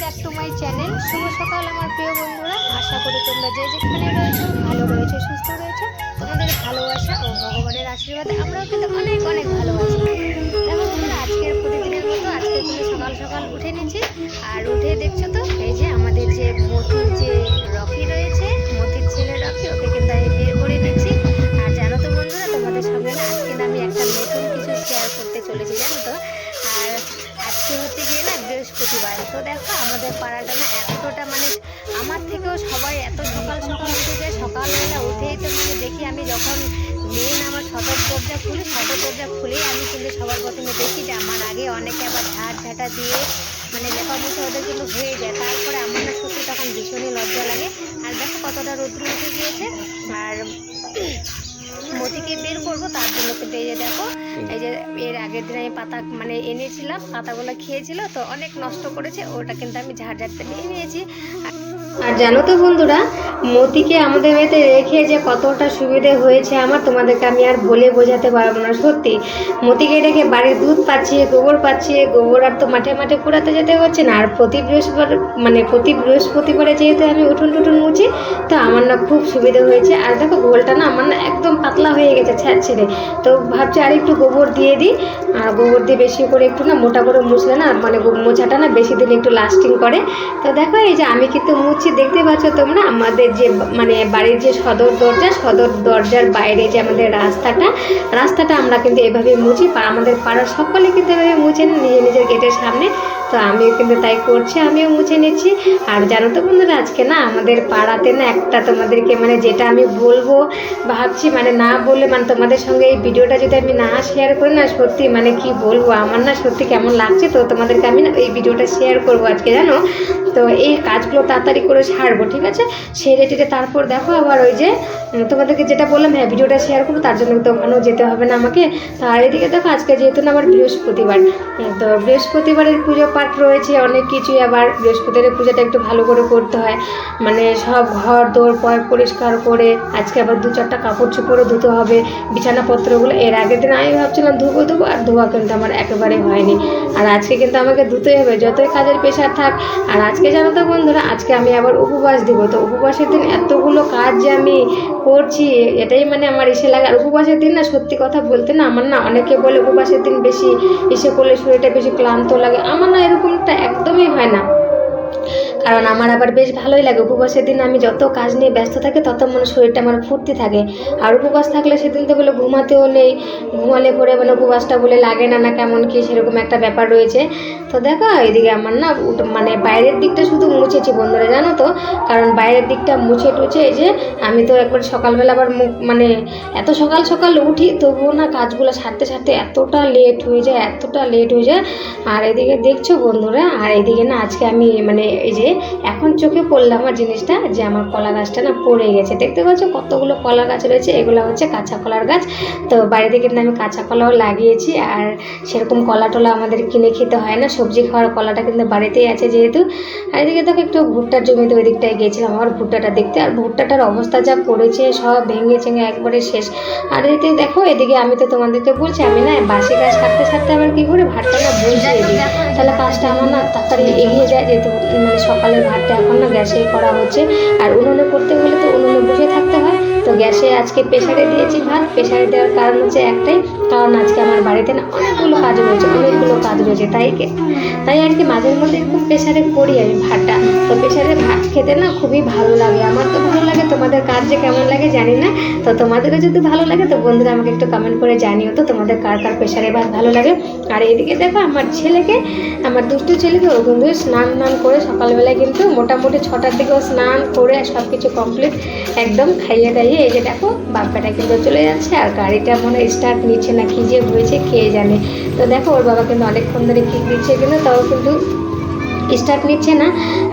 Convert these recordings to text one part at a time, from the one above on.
Back to my channel. শুভ সকাল আমার প্রিয় বন্ধুরা। আশা করি তোমরা যে যেখানে রয়েছো, ভালো রয়েছো, সুস্থ রয়েছো, তোমাদের ভালোবাসা ও ভগবানের আশীর্বাদে আমরাও কিন্তু অনেক অনেক ভালো আছি দেখো বন্ধুরা, আজকের প্রতিদিনের মতো আজকে কিন্তু সকাল সকাল উঠে নিয়েছি। আর উঠে দেখছ তো, এই যে আমাদের যে মতির যে রকি রয়েছে, মতির ছেলে রকি, ওকে কিন্তু আমি বের করে নিচ্ছি আর জানো তো বন্ধুরা, তোমাদের সঙ্গে আজকে আমি একটা নতুন কিছু শেয়ার করতে চলেছি, জানো তো? আর আজকে হচ্ছে গিয়ে না বৃহস্পতিবার। তো দেখো আমাদের পাড়াটা না এতটা মানে আমার থেকেও সবাই এত সকাল সকাল উঠে যায়, সকালবেলা উঠেই তো মানে দেখি আমি যখন মেন আমার সদর দরজা খুলি, সদর দরজা খুলেই আমি কিন্তু সবার প্রথমে দেখি যে আমার আগে অনেকে আবার ঝাড় ঝাঁটা দিয়ে মানে মুছে ওদের কিন্তু হয়ে যায়। তারপরে আমার না সত্যি তখন ভীষণই লজ্জা লাগে। আর দেখো কতটা রৌদ্র উঠে গিয়েছে। আর মতিকে বের করব, তার জন্য কিন্তু এই যে দেখো, এই যে এর আগের দিন আমি পাতা মানে এনেছিলাম, পাতাগুলো খেয়েছিল, তো অনেক নষ্ট করেছে, ওটা কিন্তু আমি ঝাড় ঝাড়তে নিয়ে নিয়েছি। আর- জানো তো বন্ধুরা, মতিকে আমাদের বাড়িতে রেখে যে কতটা সুবিধে হয়েছে আমার, তোমাদেরকে আমি আর বলে বোঝাতে পারব না, সত্যি। মতিকে রেখে বাড়ির দুধ পাচ্ছি, গোবর পাচ্ছি, গোবর আর তো মাঠে মাঠে কুড়াতে যেতে হচ্ছে না, আর প্রতি বৃহস্পতিবার মানে প্রতি বৃহস্পতিবারে যেহেতু আমি উঠুন টুটুন মুছি, তো আমার না খুব সুবিধা হয়েছে। আর দেখো গোলটা না আমার না একদম পাতলা হয়ে গেছে ছ্যাঁচ ছেড়ে, তো ভাবছি আর একটু গোবর দিয়ে দিই। আর গোবর দিয়ে বেশি করে একটু না মোটা করে মুছলে না মানে মোছাটা না বেশি দিন একটু লাস্টিং করে। তো দেখো এই যে আমি কিন্তু মুছছি দেখতে পাচ্ছ তোমরা, আমাদের যে মানে বাড়ির যে সদর দরজা, সদর দরজার বাইরে যে আমাদের রাস্তাটা রাস্তাটা আমরা কিন্তু এভাবে মুছি আমাদের পাড়ার সকলে কিন্তু এভাবে মুছে নেয় নিজের নিজের গেটের সামনে তো আমিও কিন্তু তাই করছি, আমিও মুছে নিচ্ছি। আর জানো তো বন্ধুরা, আজকে না আমাদের পাড়াতে না একটা তোমাদেরকে মানে যেটা আমি বলব, ভাবছি মানে না বললে মানে তোমাদের সঙ্গে এই ভিডিওটা যদি আমি না শেয়ার করি না, সত্যি মানে কি বলব, আমার না সত্যি কেমন লাগছে তো তোমাদেরকে আমি না এই ভিডিওটা শেয়ার করব আজকে, জানো? তো এই কাজগুলো তাড়াতাড়ি করে সারবো, ঠিক আছে? সেরে টেরে তারপর দেখো আবার ওই যে তোমাদেরকে যেটা বললাম হ্যাঁ ভিডিওটা শেয়ার করব, তার জন্য তো ওখানেও যেতে হবে না আমাকে। তো আর এদিকে দেখো, আজকে যেহেতু না আমার বৃহস্পতিবার তো বৃহস্পতিবারের পুজো পাঠ রয়েছে, অনেক কিছুই আবার বৃহস্পতিবারের পূজাটা একটু ভালো করে করতে হয়। মানে সব ঘর দৌড় পর পরিষ্কার করে আজকে আবার দু চারটা কাপড় চোপড়ও ধুতে হবে, বিছানাপত্রগুলো। এর আগের দিন আমি ভাবছিলাম ধুবো ধুবো, আর ধোয়া কিন্তু আমার একেবারে হয়নি। আর আজকে কিন্তু আমাকে ধুতেই হবে, যতই কাজের প্রেশার থাক। আর আজকে জানো তো বন্ধুরা, আজকে আমি আবার উপবাস দিব। তো উপবাসের দিন এতগুলো কাজ যে আমি করছি, এটাই মানে আমার এসে লাগে। আর উপবাসের দিন না, সত্যি কথা বলতে না, আমার না অনেকে বলে উপবাসের দিন বেশি, এসে করলে শরীরটা বেশি ক্লান্ত লাগে। আমার না এরকমটা একদমই হয় না। কারণ আমার আবার বেশ ভালোই লাগে। উপবাসের দিন আমি যত কাজ নিয়ে ব্যস্ত থাকি, তত মনে শরীরটা আমার ফুর্তি থাকে। আর উপবাস থাকলে সেদিন তো বলে ঘুমাতেও নেই। ঘুমালে পরে মানে উপবাসটা বলে লাগে না না কেমন কি সেরকম একটা ব্যাপার রয়েছে। তো দেখো, এদিকে আমার না মানে বাইরের দিকটা শুধু মুছেছি বন্ধুরা, জানো তো? কারণ বাইরের দিকটা মুছে টুছে এই যে আমি তো একবার সকালবেলা আবার মুখ মানে এত সকাল সকাল উঠি, তবুও না কাজগুলো সারতে সারতে এতটা লেট হয়ে যায়, এতটা লেট হয়ে যায়। আর এদিকে দেখছ বন্ধুরা, আর এদিকে না আজকে আমি মানে এই যে এখন চোখে পড়ল আমার জিনিসটা যে আমার কলা গাছটা না পড়ে গেছে। দেখতে পাচ্ছ কতগুলো কলা গাছ রয়েছে? এগুলো হচ্ছে কাঁচা কলার গাছ। তো বাড়িতে কিন্তু আমি কাঁচা কলাও লাগিয়েছি আর সেরকম কলা টলা আমাদের কিনে খেতে হয় না। সবজি খাওয়ার কলাটা কিন্তু বাড়িতেই আছে যেহেতু। আর এদিকে দেখো একটু ভুট্টার জমিতে ওই দিকটায় গিয়েছিলাম আমার ভুট্টাটা দেখতে। আর ভুট্টাটার অবস্থা যা পড়েছে, সব ভেঙে চেঙে একবারে শেষ। আর এদিকে দেখো, এদিকে আমি তো তোমাদেরকে বলছি, আমি না বাসি গাছ সারতে সারতে আবার কি করে? ভাতটা না বসিয়ে তাহলে কাজটা আমার না তাড়াতাড়ি এগিয়ে যায় যেহেতু মানে সকালের ভাতটা এখন না গ্যাসেই করা হচ্ছে। আর উনুনে করতে হলে তো উনুনে বসে থাকতে হয়। তো গ্যাসে আজকে প্রেশারে দিয়েছি ভাত। প্রেশারে দেওয়ার কারণ হচ্ছে একটাই, কারণ আজকে আমার বাড়িতে না অনেকগুলো কাজ রয়েছে, অনেকগুলো কাজ রয়েছে, তাই তাই আর কি মাঝে মধ্যে একটু প্রেশারে করি আমি ভাতটা। তো প্রেশারে ভাত খেতে না খুবই ভালো লাগে। আমার তো ভালো লাগে, তোমাদের কার যে কেমন লাগে জানি না। তো তোমাদেরও যদি ভালো লাগে, তো বন্ধুরা আমাকে একটু কমেন্ট করে জানিও তো তোমাদের কার কার প্রেশারে ভাত ভালো লাগে। আর এইদিকে দেখো আমার ছেলেকে, আমার দুষ্টু ছেলেকে ও কিন্তু স্নান টান করে সকালবেলায় কিন্তু মোটামুটি ছটার দিকেও স্নান করে সব কিছু কমপ্লিট একদম খাইয়ে দাইয়ে এই যে দেখো বাপ্পাটা কিন্তু চলে যাচ্ছে আর গাড়িটা মনে স্টার্ট নিচ্ছে না, কি যে হয়েছে কে জানে। তো দেখো, ওর বাবা কিন্তু অনেকক্ষণ ধরে কিক দিচ্ছে কিন্তু, তাও কিন্তু স্টার্ট নিচ্ছে না।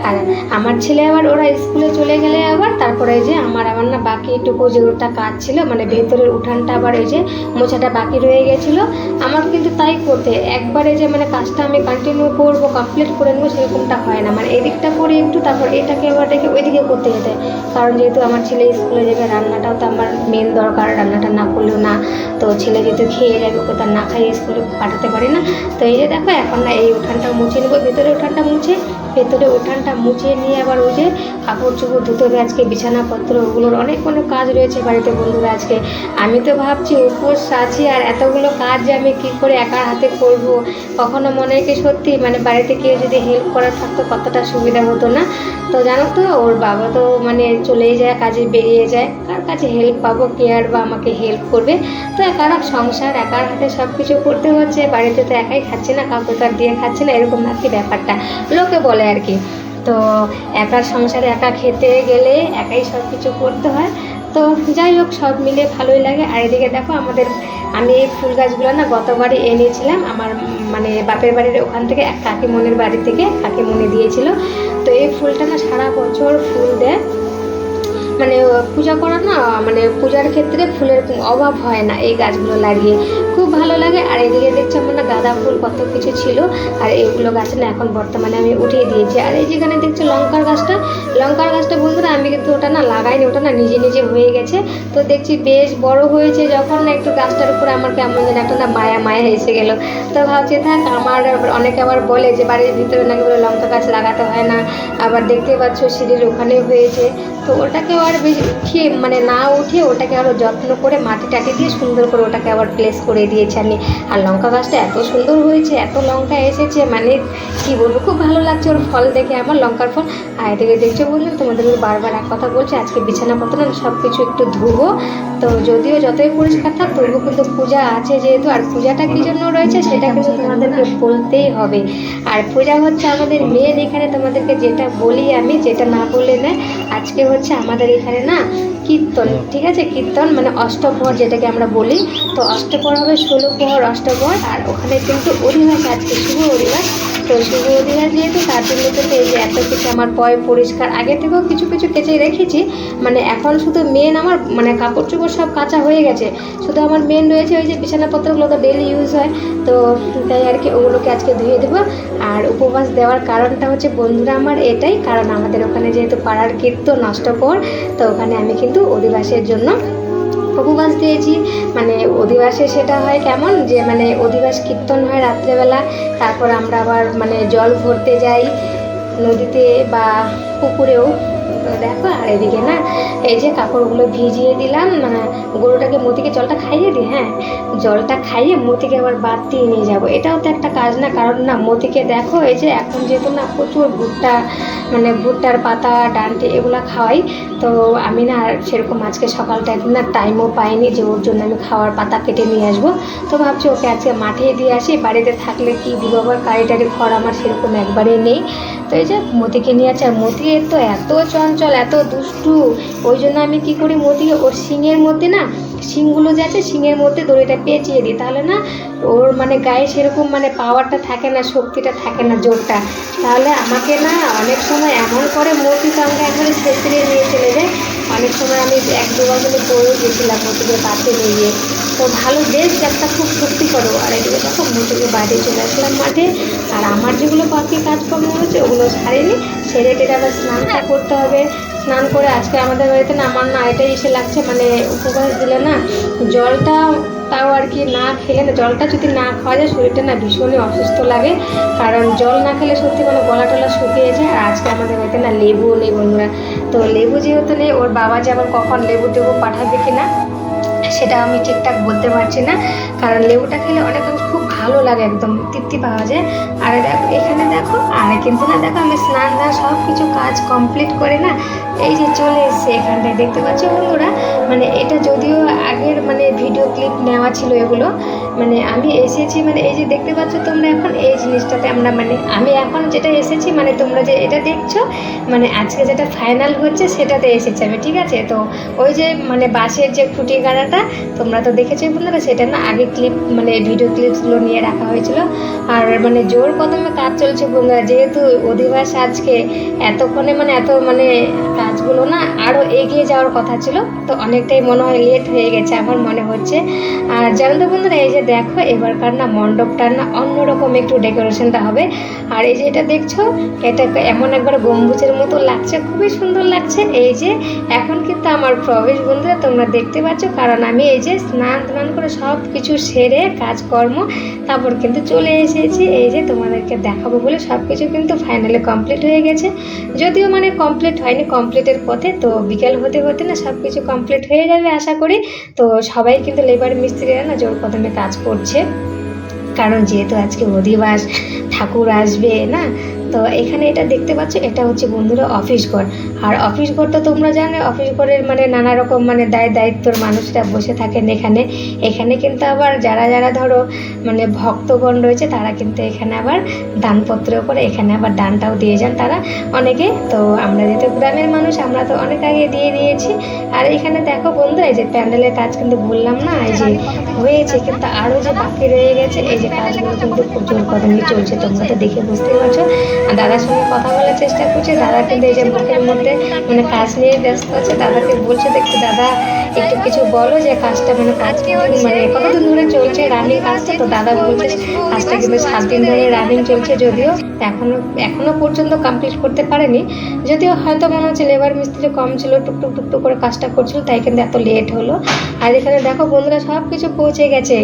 আর আমার ছেলে আবার ওরা স্কুলে চলে গেলে আবার তারপরে যে আমার আবার না বাকি একটু যে ওটা কাজ ছিল মানে ভেতরের উঠানটা আবার এই যে মোছাটা বাকি রয়ে গেছিল। আমার কিন্তু তাই করতে, একবারে যে মানে কাজটা আমি কন্টিনিউ করব কমপ্লিট করে নেব, সেরকমটা হয় না। মানে এদিকটা করি একটু, তারপর এটাকে আবার রেখে ওইদিকে করতে যেতে। কারণ যেহেতু আমার ছেলে স্কুলে যাবে, রান্নাটাও তো আমার মেন দরকার, রান্নাটা না করলেও না। তো ছেলে যেহেতু খেয়ে যাবে, ওকে তার না খাইয়ে স্কুলে পাঠাতে পারি না। তো এই যে দেখো, এখন না এই উঠানটা মুছে নেব ভেতরে উঠানটা মুছে উঠে ভেতরে উঠানটা মুছে নিয়ে আবার ওই যে কাপড় চোপড় ধুতে হবে আজকে বিছানাপত্র, ওগুলোর অনেক অনেক কাজ রয়েছে বাড়িতে বন্ধুরা আজকে। আমি তো ভাবছি, উপোস আছি আর এতগুলো কাজ যে আমি কী করে একার হাতে করব? কখনো মনে কি সত্যি? মানে বাড়িতে কেউ যদি হেল্প করা থাকতো কতটা সুবিধা হতো না? তো জানো তো, ওর বাবা তো মানে চলেই যায়, কাজে বেরিয়ে যায়। কার কাছে হেল্প পাবো? কেয়ার বা আমাকে হেল্প করবে? তো একার সংসার, একার হাতে সব কিছু করতে হচ্ছে। বাড়িতে তো একাই খাচ্ছে না, কাউকে তো আর দিয়ে খাচ্ছে না, এরকম আর কি ব্যাপারটা। লোকে বলে আর কি। তো একার সংসারে একা খেতে গেলে একাই সব কিছু করতে হয়। তো যাই হোক, সব মিলে ভালোই লাগে। আর এদিকে দেখো আমাদের, আমি এই ফুল গাছগুলো না গতবারই এনেছিলাম। আমার মানে বাপের বাড়ির ওখান থেকে এক কাকিমনের বাড়ি থেকে কাকিমনি দিয়েছিল। তো এই ফুলটা না সারা বছর ফুল দেয়। মানে পূজা করা না মানে পূজার ক্ষেত্রে ফুলের অভাব হয় না এই গাছগুলো লাগিয়ে। খুব ভালো লাগে। আর এদিকে দেখছি আমার না, গাঁদা ফুল কত কিছু ছিল। আর এইগুলো গাছ না এখন বর্তমানে আমি উঠিয়ে দিয়েছি। আর এই যেখানে দেখছি লঙ্কার গাছটা লঙ্কার গাছটা বন্ধুরা আমি কিন্তু ওটা না লাগাইনি, ওটা না নিজে নিজে হয়ে গেছে। তো দেখছি বেশ বড় হয়েছে, যখন না একটু গাছটার উপরে আমার কেমন যেন একটা না মায়া মায়া এসে গেল। তো ভাবছি, থাক, আমার অনেকে আবার বলে যে, বাড়ির ভিতরে নাকি লঙ্কা গাছ লাগাতে হয় না। আবার দেখতে পাচ্ছ, সিঁড়ির ওখানে হয়েছে। তো ওটাকে আর বেশি উঠিয়ে মানে না উঠিয়ে ওটাকে আরও যত্ন করে মাটিটাকে দিয়ে সুন্দর করে ওটাকে আবার প্লেস করে দিয়েছি। আমি আর লঙ্কা গাছটা এত সুন্দর হয়েছে, এত লঙ্কা এসেছে মানে কি বলব, খুব ভালো লাগছে ওর ফল দেখে, আমার লঙ্কার ফল। আর এদিকে দেখছ বললাম তোমাদের বারবার এক কথা বলছি, আজকে বিছানাপত্র সব কিছু একটু ধুবো। তো যদিও যতই পরিষ্কার থাক, তবুও কিন্তু পূজা আছে যেহেতু, আর পূজাটা কী জন্য রয়েছে, সেটা কিন্তু তোমাদেরকে বলতেই হবে। আর পূজা হচ্ছে আমাদের মেয়ের এখানে তোমাদেরকে যেটা বলি আমি, যেটা না বলে না আজকে হচ্ছে আমাদের এখানে না কীর্তন, ঠিক আছে? কীর্তন মানে অষ্টপ্রহর যেটাকে আমরা বলি। তো অষ্টপ্রহর হবে ষোলো প্রহর অষ্টপ্রহর, আর ওখানে কিন্তু অধিবাস আজকে শুভ অধিবাস। তো শুভ অধিবাস যেহেতু তার জন্য কিন্তু এই যে এত কিছু আমার পয় পরিষ্কার, আগে থেকেও কিছু কিছু কেচে রেখেছি। মানে এখন শুধু মেন আমার মানে কাপড় চোপড় সব কাঁচা হয়ে গেছে। শুধু আমার মেন রয়েছে ওই যে বিছানাপত্রগুলো তো ডেলি ইউজ হয়। তো তাই আর কি ওগুলোকে আজকে ধুয়ে দেবো। আর উপবাস দেওয়ার কারণটা হচ্ছে বন্ধুরা আমার এটাই। কারণ আমাদের ওখানে যেহেতু পাড়ার কীর্তন অষ্টপর তো ওখানে আমি কিন্তু অধিবাসের জন্য উপবাস দিয়েছি। মানে অধিবাসে সেটা হয় কেমন? যে মানে অধিবাস কীর্তন হয় রাত্রেবেলা, তারপর আমরা আবার মানে জল ভরতে যাই নদীতে বা পুকুরেও। দেখো, আর এদিকে না, এই যে কাপড়গুলো ভিজিয়ে দিলাম মানে গরুটাকে মতিকে জলটা খাইয়ে দিই হ্যাঁ? জলটা খাইয়ে মতিকে আবার বাদ দিয়ে নিয়ে যাব। এটাও তো একটা কাজ না, কারণ না, মতিকে দেখো, এই যে এখন যেহেতু না প্রচুর ভুট্টা মানে ভুট্টার পাতা, ডান্টি এগুলো খাওয়াই, তো আমি না আর সেরকম আজকে সকালটা একদিন না টাইমও পাইনি যে ওর জন্য আমি খাওয়ার পাতা কেটে নিয়ে আসব। তো ভাবছি ওকে আজকে মাঠে দিয়ে আসি, বাড়িতে থাকলে কি দিব? আবার কারি টারি খড় আমার সেরকম একবারে নেই। তো এই যে মতিকে নিয়ে আছে, আর মতি তো এত চঞ্চল, এত দুষ্টু। ওই জন্য আমি কি করি, মতিকে ওর শিঙের মধ্যে না শিংগুলো যে আছে শিঙের মধ্যে দড়িটা পেঁচিয়ে দিই। তাহলে না ওর মানে গায়ে সেরকম মানে পাওয়ারটা থাকে না শক্তিটা থাকে না জোরটা। তাহলে আমাকে না অনেক সময় এমন করে মতি তো আমাকে একবারে ছেঁচড়ে নিয়ে চলে যায়। অনেক সময় আমি এক দুবার করে পড়েও গেছিলাম মতিকে পাতে নিয়ে গিয়ে। তো ভালো বেশ একটা খুব শক্তি করো আর এদিকে দেখো মতিকে বাড়ি চলে আসলাম মাঠে। আর আমার যেগুলো বাকি কাজকর্ম হচ্ছে ওগুলো সারিনি। সেরে টেরে আবার স্নানটা করতে হবে। স্নান করে আজকে আমাদের বাড়িতে না, আমার না এটাই এসে লাগছে মানে উপবাস দিলে না জলটা তাও আর কি না খেলে না, জলটা যদি না খাওয়া যায়, শরীরটা না ভীষণই অসুস্থ লাগে। কারণ জল না খেলে সত্যি মানে গলা টলা শুকিয়ে যায়। আর আজকে আমাদের বাড়িতে না লেবু নেই বন্ধুরা। তো লেবু যেহেতু নেই, ওর বাবা যে আবার কখন লেবু টেবু পাঠাবে কিনা, সেটা আমি ঠিকঠাক বলতে পারছি না। কারণ লেবুটা খেলে অনেক খুব ভালো লাগে, একদম তৃপ্তি পাওয়া যায়। আর দেখো, এখানে দেখো আর কিন্তু না, দেখো, আমি স্নান না সব কিছু কাজ কমপ্লিট করে না, এই যে চলে এসছে এখানটায় দেখতে পাচ্ছ বন্ধুরা? মানে এটা যদিও আগের মানে ভিডিও ক্লিপ নেওয়া ছিল এগুলো মানে আমি এসেছি মানে এই যে দেখতে পাচ্ছ তোমরা এখন, এই জিনিসটাতে আমরা মানে আমি এখন যেটা এসেছি মানে তোমরা যে এটা দেখছ মানে আজকে যেটা ফাইনাল হচ্ছে সেটাতে এসেছি আমি, ঠিক আছে? তো ওই যে মানে বাসের যে খুঁটি গাড়াটা, তোমরা তো দেখেছ বন্ধুরা সেটা না আগে ক্লিপ মানে ভিডিও ক্লিপসগুলো নিয়ে রাখা হয়েছিল। আর মানে জোর কদমে কাজ চলছে বন্ধুরা, যেহেতু অধিবাস আজকে এতক্ষণে মানে এত মানে কাজগুলো না আরও এগিয়ে যাওয়ার কথা ছিল, তো অনেকটাই মনে হয় লেট হয়ে গেছে আমার মনে হচ্ছে। আর জানো তো বন্ধুরা, এই যে দেখো এবারকার না মণ্ডপটার না অন্যরকম একটু ডেকোরেশনটা হবে। আর এই যে এটা দেখছ, এটা এমন একবার গম্বুজের মতো লাগছে, খুবই সুন্দর লাগছে। এই যে এখন কিন্তু আমার প্রবেশ বন্ধুরা, তোমরা দেখতে পাচ্ছ, কারণ আমি এই যে স্নান টান করে সব কিছু সেরে কাজকর্ম তারপর কিন্তু চলে এসেছি। এই যে তোমাদেরকে দেখাবো বলে সব কিছু কিন্তু ফাইনালি কমপ্লিট হয়ে গেছে। যদিও মানে কমপ্লিট হয়নি কমপ্লিটের পথে, তো বিকেল হতে হতে না সব কিছু কমপ্লিট হয়ে যাবে আশা করি। তো সবাই কিন্তু লেবার মিস্ত্রিরা না জোর কদমে কাজ করছে। কারণ যেহেতু আজকে অধিবাস, ঠাকুর আসবে, না? তো এখানে এটা দেখতে পাচ্ছ, এটা হচ্ছে বন্ধুরা অফিস ঘর। আর অফিস ঘর তো তোমরা জানো অফিস ঘরের মানে নানা রকম মানে দায় দায়িত্বর মানুষরা বসে থাকেন এখানে। এখানে কিন্তু আবার যারা যারা ধরো মানে ভক্তগণ রয়েছে, তারা কিন্তু এখানে আবার দানপত্রের উপরে এখানে আবার দানটাও দিয়ে যান তারা অনেকে। তো আমরা যেহেতু গ্রামের মানুষ, আমরা তো অনেক আগে দিয়ে দিয়েছি আর এখানে দেখো বন্ধু এই যে প্যান্ডেলের কাজ কিন্তু বললাম না, এই যে হয়েছে, কিন্তু আরও যে বাকি রয়ে গেছে, এই যে কাজগুলো কিন্তু খুব জোর কদমে চলছে, তোমরা তো দেখে বুঝতেই পারছ। আর দাদার সঙ্গে কথা বলার চেষ্টা করছে, দাদা কিন্তু এই যে মুখের মধ্যে মানে কাজ নিয়ে ব্যস্ত আছে দাদাকে বলছে দেখতে দাদা একটু কিছু বলো যে কাজটা মানে কতদিন মানে কতদিন ধরে চলছে রানিং কাজটা? তো দাদা বলছে কাজটা কিন্তু সাত দিন ধরে রানিং চলছে যদিও এখনও এখনও পর্যন্ত কমপ্লিট করতে পারেনি। যদিও হয়তো মনে হচ্ছে লেবার মিস্ত্রি কম ছিল টুকটুক টুকটুক করে কাজটা করছিল তাই কিন্তু এত লেট হলো। আর এখানে দেখো বন্ধুরা সব কিছু পৌঁছে গেছে।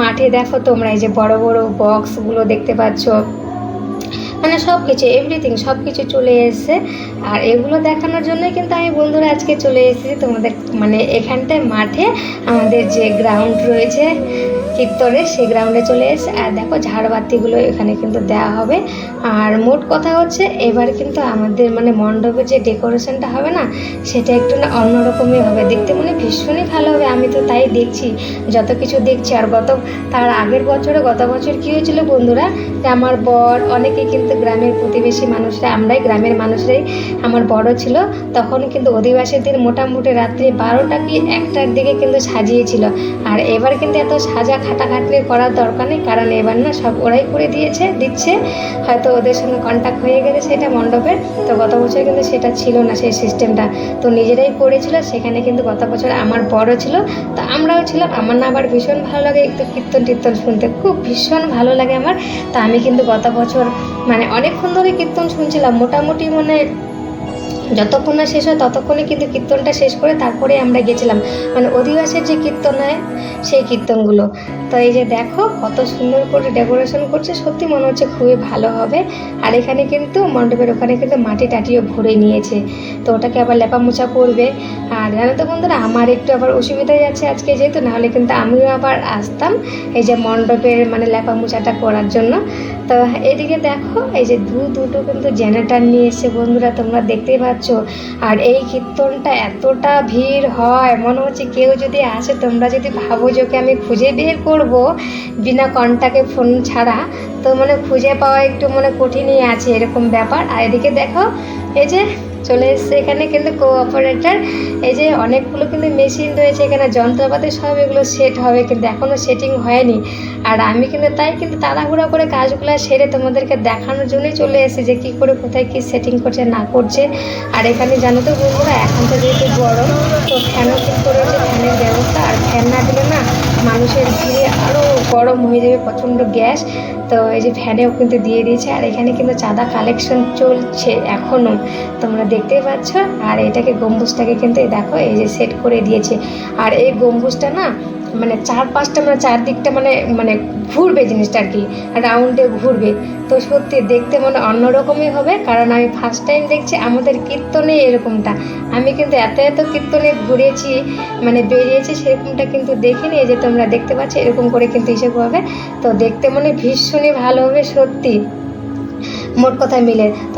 মাঠে দেখো তোমরা এই যে বড় বড় বক্সগুলো দেখতে পাচ্ছ। মানে সব কিছু এভরিথিং সব কিছু চলে এসেছে। আর এগুলো দেখানোর জন্যই কিন্তু আমি বন্ধুরা আজকে চলে এসেছি তোমাদের মানে এখানটায় মাঠে আমাদের যে গ্রাউন্ড রয়েছে চিত্তরে সেই গ্রাউন্ডে চলে এসে আর দেখো ঝাড়বাতিগুলো এখানে কিন্তু দেওয়া হবে। আর মোট কথা হচ্ছে, এবার কিন্তু আমাদের মানে মণ্ডপের যে ডেকোরেশনটা হবে না, সেটা একটু না অন্যরকমই হবে। দেখতে মানে ভীষণই ভালো হবে। আমি তো তাই দেখছি, যত কিছু দেখছি। আর গত, তার আগের বছরে, গত বছর কী হয়েছিল বন্ধুরা, যে আমার বর অনেকে কিন্তু গ্রামের প্রতিবেশী মানুষরা, আমরাই গ্রামের মানুষরাই আমার বড় ছিল, তখন কিন্তু অধিবাসীর দিন মোটামুটি রাত্রি বারোটা কি একটার দিকে কিন্তু সাজিয়েছিল। আর এবার কিন্তু এত সাজা খাটাখাটনি করার দরকার নেই, কারণ এবার না সব ওরাই করে দিয়েছে, দিচ্ছে। হয়তো ওদের সঙ্গে কন্ট্যাক্ট হয়ে গেছে সেটা মণ্ডপের তো গত বছর কিন্তু সেটা ছিল না সেই সিস্টেমটা তো নিজেরাই করেছিল, সেখানে কিন্তু গত বছর আমার বড় ছিল, তো আমরাও ছিলাম। আমার না আবার ভীষণ ভালো লাগে একটু কীর্তন টীর্তন শুনতে, খুব ভীষণ ভালো লাগে আমার। তো আমি কিন্তু গত বছর মানে অনেকক্ষণ ধরে কীর্তন শুনছিলাম। মোটামুটি মানে যতক্ষণ না শেষ হয় ততক্ষণে কিন্তু কীর্তনটা শেষ করে তারপরে আমরা গেছিলাম। মানে অধিবাসের যে কীর্তন হয়, সেই কীর্তনগুলো। তো এই যে দেখো কত সুন্দর করে ডেকোরেশন করছে, সত্যি মনে হচ্ছে খুবই ভালো হবে। আর এখানে কিন্তু মণ্ডপের ওখানে কিন্তু মাটি টাটিও ভরে নিয়েছে। তো ওটাকে আবার লেপা মোছা করবে। আর জানো তো বন্ধুরা, আমার একটু আবার অসুবিধা যাচ্ছে আজকে যেহেতু, নাহলে কিন্তু আমিও আবার আসতাম এই যে মণ্ডপের মানে লেপা মোছাটা করার জন্য। তো এদিকে দেখো, এই যে দু দুটো কিন্তু জেনারেটার নিয়ে এসে বন্ধুরা, তোমরা দেখতেই পাচ্ছ। আর এই কীর্তনটা এতটা ভিড় হয়, মনে হচ্ছে কেউ যদি আসে, তোমরা যদি ভাবো যে ওকে আমি খুঁজে বের করব বিনা কন্টাকে ফোন ছাড়া, তো মানে খুঁজে পাওয়া একটু মানে কঠিনই আছে এরকম ব্যাপার। আর এদিকে দেখো, এই যে চলে এসছে এখানে কিন্তু কোঅপারেটার এই যে অনেকগুলো কিন্তু মেশিন রয়েছে এখানে, যন্ত্রপাতি সব এগুলো সেট হবে, কিন্তু এখনও সেটিং হয়নি। আর আমি কিন্তু তাই কিন্তু তাড়াহুড়া করে কাজগুলো সেরে তোমাদেরকে দেখানোর জন্যই চলে এসেছি যে কী করে, কোথায় কী সেটিং করছে, না করছে। আর এখানে জানো তো বন্ধুরা, এখন তো যেহেতু গরম, তো ফ্যানও কিন্তু রয়েছে ফ্যানের ব্যবস্থা, আর ফ্যান না দিলে না মানুষের ভিড়ে আরও গরম হয়ে যাবে, প্রচণ্ড গ্যাস। তো এই যে ফ্যানেও কিন্তু দিয়ে দিয়েছে, আর এখানে কিন্তু চাঁদা কালেকশন চলছে এখনও তোমরা দেখতেই পাচ্ছ। আর এটাকে গম্বুজটাকে কিন্তু দেখো, এই যে সেট করে দিয়েছে। আর এই গম্বুজটা না মানে চার পাঁচটা মানে চারদিকটা মানে মানে ঘুরবে জিনিসটা আর কি রাউন্ডে ঘুরবে। তো সত্যি দেখতে মানে অন্যরকমই হবে, কারণ আমি ফার্স্ট টাইম দেখছি, আমাদের কীর্তনে এরকমটা। আমি কিন্তু এত এত কীর্তনে ঘুরেছি মানে বেরিয়েছি, সেরকমটা কিন্তু দেখিনি, এই যে তোমরা দেখতে পাচ্ছ, এরকম করে কিন্তু হিসেব হবে তো দেখতে মনে ভীষণই ভালো হবে, সত্যি। মোট কথা মিলে।